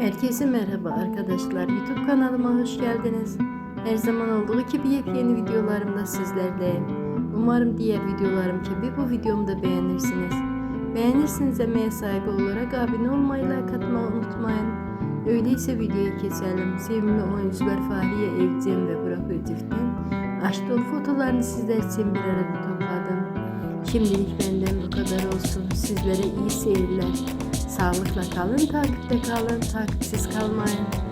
Herkese merhaba arkadaşlar. YouTube kanalıma hoş geldiniz. Her zaman olduğu gibi yepyeni videolarımda sizlerleyim. Umarım diğer videolarım gibi bu videomu da beğenirsiniz. Beğenirseniz emeğe sahibi olarak abone olmayı, like atmayı unutmayın. Öyleyse videoyu keselim. Sevimli oyuncular Fahriye Evcen ve Burak Öcük'ten aşk fotolarını sizler için bir arada topladım. Şimdilik benden bu kadar olsun. Sizlere iyi seyirler. Sağlıkla kalın, takipte kalın, takipsiz kalmayın.